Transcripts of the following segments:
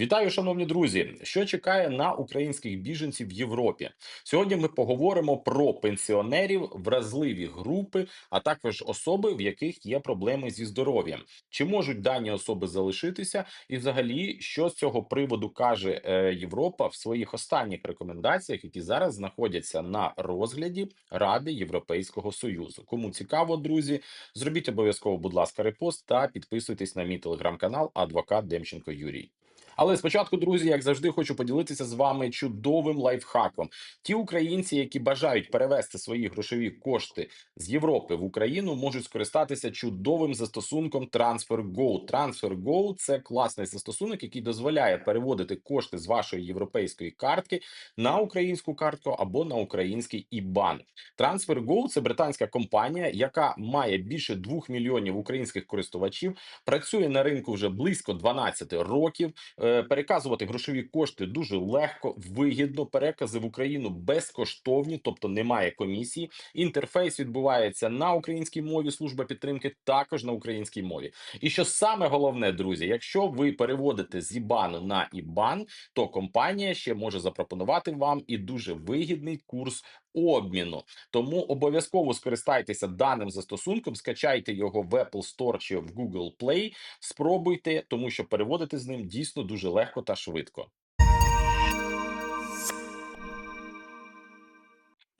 Вітаю, шановні друзі! Що чекає на українських біженців в Європі? Сьогодні ми поговоримо про пенсіонерів, вразливі групи, а також особи, в яких є проблеми зі здоров'ям. Чи можуть дані особи залишитися? І, взагалі, що з цього приводу каже е, Європа в своїх останніх рекомендаціях, які зараз знаходяться на розгляді Ради Європейського Союзу? Кому цікаво, друзі, зробіть обов'язково, будь ласка, репост та підписуйтесь на мій телеграм-канал Адвокат Демченко Юрій. Але спочатку, друзі, як завжди, хочу поділитися з вами чудовим лайфхаком. Ті українці, які бажають перевести свої грошові кошти з Європи в Україну, можуть скористатися чудовим застосунком TransferGo. TransferGo – це класний застосунок, який дозволяє переводити кошти з вашої європейської картки на українську картку або на український ІБАН. TransferGo – це британська компанія, яка має більше 2 мільйонів українських користувачів, працює на ринку вже близько 12 років. Е, Переказувати грошові кошти дуже легко, вигідно. Перекази в Україну безкоштовні, тобто немає комісії. Інтерфейс відбувається на українській мові. Служба підтримки також на українській мові. І що саме головне, друзі, якщо ви переводите з ІБАНу на ІБАН, то компанія ще може запропонувати вам і дуже вигідний курс обміну. Тому обов'язково скористайтеся даним застосунком, скачайте його в Apple Store чи в Google Play, спробуйте, тому що переводити з ним дійсно дуже легко та швидко.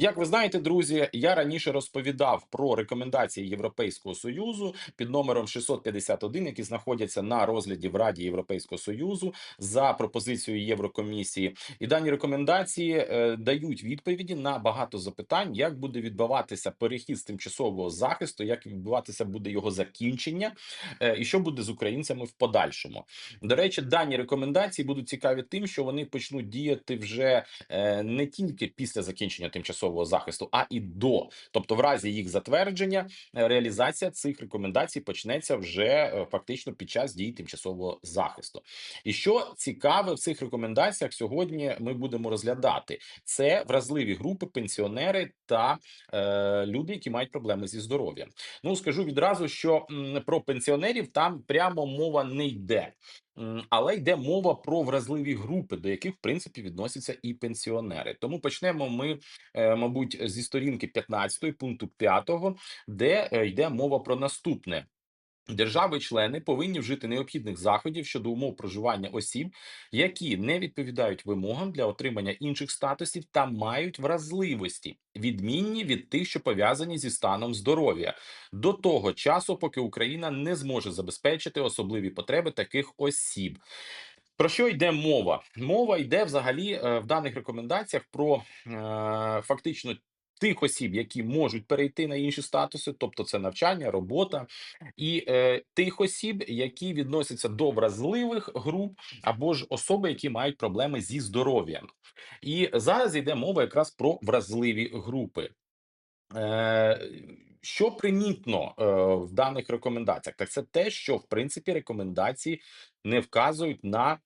Як ви знаєте, друзі, я раніше розповідав про рекомендації Європейського союзу під номером 651, які знаходяться на розгляді в Раді Європейського союзу за пропозицією Єврокомісії. І дані рекомендації е, дають відповіді на багато запитань, як буде відбуватися перехід з тимчасового захисту, як відбуватися буде його закінчення, е, і що буде з українцями в подальшому. До речі, дані рекомендації будуть цікаві тим, що вони почнуть діяти вже е, не тільки після закінчення тимчасового захисту, а і до. Тобто, в разі їх затвердження, е, реалізація цих рекомендацій почнеться вже е, фактично під час дії тимчасового захисту. І що цікаве в цих рекомендаціях сьогодні ми будемо розглядати це вразливі групи, пенсіонери та е, люди, які мають проблеми зі здоров'ям. Ну скажу відразу, що м, про пенсіонерів там прямо мова не йде. Але йде мова про вразливі групи, до яких в принципі відносяться і пенсіонери. Тому почнемо ми, е, мабуть, зі сторінки 15 пункту 5, де е, йде мова про наступне. Держави-члени повинні вжити необхідних заходів щодо умов проживання осіб, які не відповідають вимогам для отримання інших статусів та мають вразливості, відмінні від тих, що пов'язані зі станом здоров'я, до того часу, поки Україна не зможе забезпечити особливі потреби таких осіб. Про що йде мова? Мова йде взагалі е, в даних рекомендаціях про е, фактично тих осіб, які можуть перейти на інші статуси, тобто це навчання, робота, і е, тих осіб, які відносяться до вразливих груп, або ж особи, які мають проблеми зі здоров'ям. І зараз йде мова якраз про вразливі групи. Е, що примітно е, в даних рекомендаціях, так це те, що в принципі рекомендації не вказують на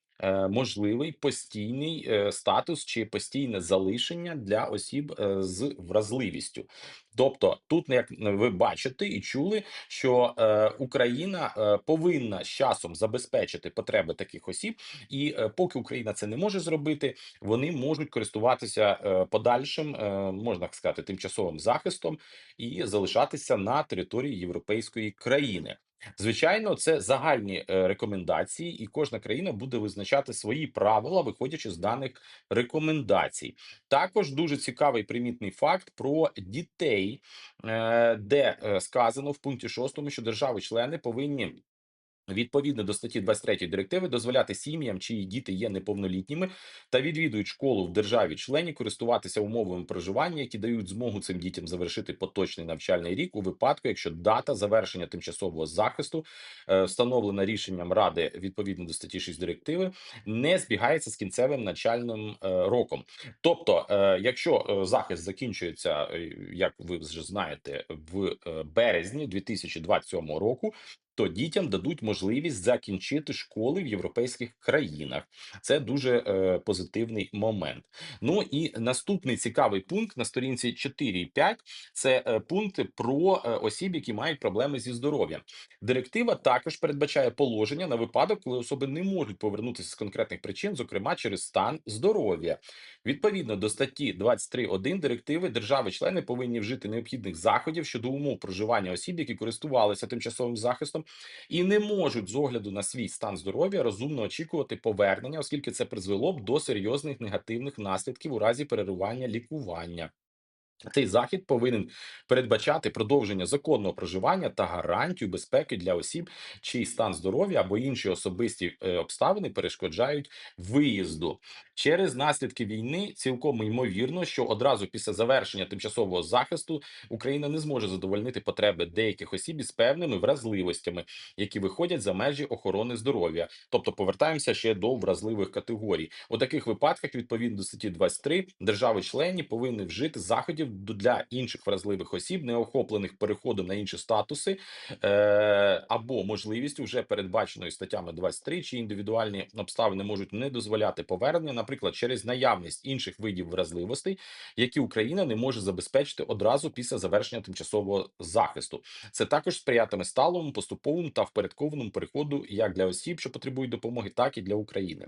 можливий постійний е, статус чи постійне залишення для осіб е, з вразливістю. Тобто, тут як ви бачите і чули, що е, Україна е, повинна з часом забезпечити потреби таких осіб, і е, поки Україна це не може зробити, вони можуть користуватися е, подальшим, е, можна сказати, тимчасовим захистом і залишатися на території європейської країни. Звичайно, це загальні е, рекомендації, і кожна країна буде визначати свої правила, виходячи з даних рекомендацій. Також дуже цікавий примітний факт про дітей, е, де е, сказано в пункті 6, що держави-члени повинні. Відповідно до статті 23 директиви дозволяти сім'ям, чиї діти є неповнолітніми та відвідують школу в державі члені користуватися умовами проживання, які дають змогу цим дітям завершити поточний навчальний рік у випадку, якщо дата завершення тимчасового захисту, е, встановлена рішенням ради відповідно до статті 6 директиви, не збігається з кінцевим навчальним е, роком. Тобто, е, якщо захист закінчується, як ви вже знаєте, в березні 2027 року то дітям дадуть можливість закінчити школи в європейських країнах. Це дуже е, позитивний момент. Ну і наступний цікавий пункт на сторінці 4 і 5 – це е, пункти про е, осіб, які мають проблеми зі здоров'ям. Директива також передбачає положення на випадок, коли особи не можуть повернутися з конкретних причин, зокрема через стан здоров'я. Відповідно до статті 23.1 директиви, держави-члени повинні вжити необхідних заходів щодо умов проживання осіб, які користувалися тимчасовим захистом, і не можуть з огляду на свій стан здоров'я розумно очікувати повернення, оскільки це призвело б до серйозних негативних наслідків у разі перерування лікування. Цей захід повинен передбачати продовження законного проживання та гарантію безпеки для осіб, чий стан здоров'я або інші особисті е, обставини перешкоджають виїзду. Через наслідки війни цілком ймовірно, що одразу після завершення тимчасового захисту Україна не зможе задовольнити потреби деяких осіб із певними вразливостями, які виходять за межі охорони здоров'я. Тобто повертаємося ще до вразливих категорій. У таких випадках, відповідно до статті 23, держави-члені повинні вжити заходів для інших вразливих осіб, не охоплених переходом на інші статуси, е, або можливістю вже передбаченої статтями 23, чи індивідуальні обставини можуть не дозволяти повернення, наприклад, через наявність інших видів вразливостей, які Україна не може забезпечити одразу після завершення тимчасового захисту. Це також сприятиме сталому, поступовому та впорядкованому переходу як для осіб, що потребують допомоги, так і для України.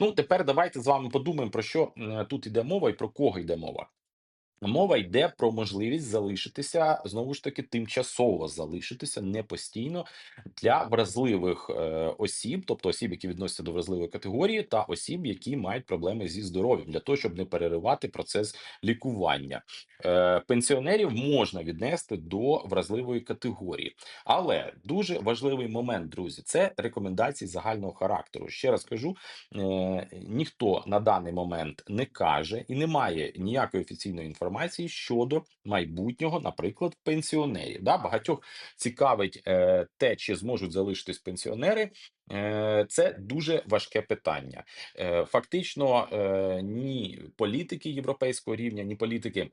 Ну тепер давайте з вами подумаємо про що тут йде мова і про кого йде мова. Мова йде про можливість залишитися знову ж таки тимчасово залишитися не постійно для вразливих е, осіб, тобто осіб, які відносяться до вразливої категорії, та осіб, які мають проблеми зі здоров'ям, для того, щоб не переривати процес лікування. Е, пенсіонерів можна віднести до вразливої категорії, але дуже важливий момент, друзі, це рекомендації загального характеру. Ще раз кажу, е, ніхто на даний момент не каже і не має ніякої офіційної інформації щодо майбутнього, наприклад, пенсіонерів. Да, багатьох цікавить е, те, чи зможуть залишитись пенсіонери. Е, Це дуже важке питання. Е, Фактично, е, ні політики європейського рівня, ні політики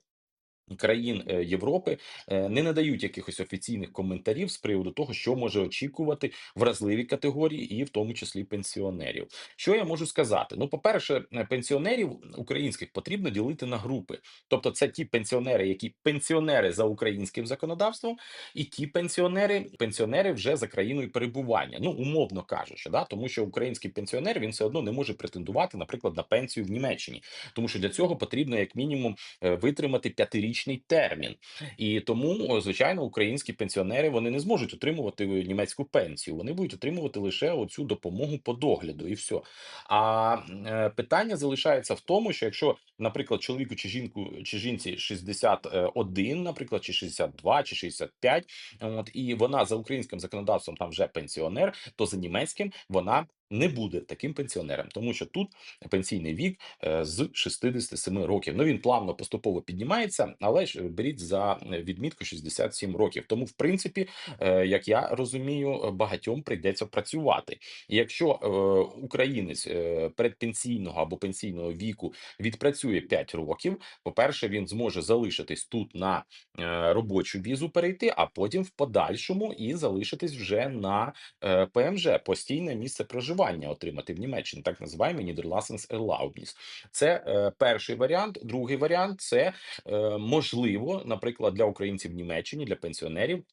країн е, Європи е, не надають якихось офіційних коментарів з приводу того, що може очікувати вразливі категорії, і в тому числі пенсіонерів. Що я можу сказати? Ну, по-перше, е, пенсіонерів українських потрібно ділити на групи, тобто це ті пенсіонери, які пенсіонери за українським законодавством, і ті пенсіонери, пенсіонери вже за країною перебування. Ну умовно кажучи, да, тому що український пенсіонер він все одно не може претендувати, наприклад, на пенсію в Німеччині, тому що для цього потрібно як мінімум витримати п'ятирічний термін. І тому, звичайно, українські пенсіонери вони не зможуть отримувати німецьку пенсію. Вони будуть отримувати лише оцю допомогу по догляду, і все. А е, питання залишається в тому, що якщо, наприклад, чоловіку чи жінку чи жінці 61, наприклад, чи 62, чи 65, от і вона за українським законодавством там вже пенсіонер, то за німецьким вона. Не буде таким пенсіонером, тому що тут пенсійний вік е, з 67 років. Ну він плавно поступово піднімається, але ж беріть за е, відмітку 67 років. Тому, в принципі, е, як я розумію, е, багатьом прийдеться працювати. І якщо е, українець е, передпенсійного або пенсійного віку відпрацює 5 років, по-перше, він зможе залишитись тут на е, робочу візу, перейти, а потім в подальшому і залишитись вже на е, ПМЖ постійне місце проживання отримати в Німеччині, так називаємо Нідерласенс Erlaubnis. Це е, перший варіант. Другий варіант це е, можливо, наприклад, для українців в Німеччині, для пенсіонерів.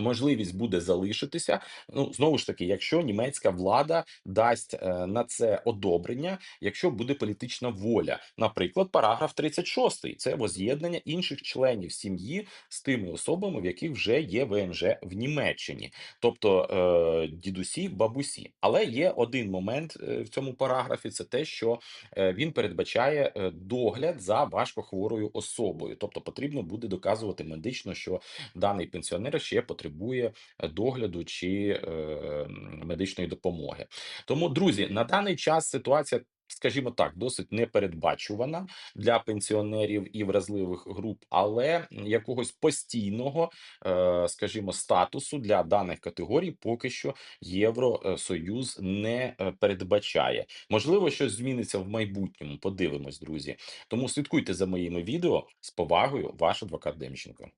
Можливість буде залишитися. Ну знову ж таки, якщо німецька влада дасть е, на це одобрення, якщо буде політична воля, наприклад, параграф 36 – це воз'єднання інших членів сім'ї з тими особами, в яких вже є ВНЖ в Німеччині, тобто е, дідусі, бабусі. Але є один момент е, в цьому параграфі: це те, що е, він передбачає е, догляд за важкохворою особою, тобто потрібно буде доказувати медично, що даний пенсіонер ще потребує е, догляду чи е, медичної допомоги. Тому, друзі, на даний час ситуація. Скажімо так, досить непередбачувана для пенсіонерів і вразливих груп, але якогось постійного, е, скажімо, статусу для даних категорій поки що Євросоюз не передбачає. Можливо, щось зміниться в майбутньому. Подивимось, друзі. Тому слідкуйте за моїми відео з повагою, ваш адвокат Демченко.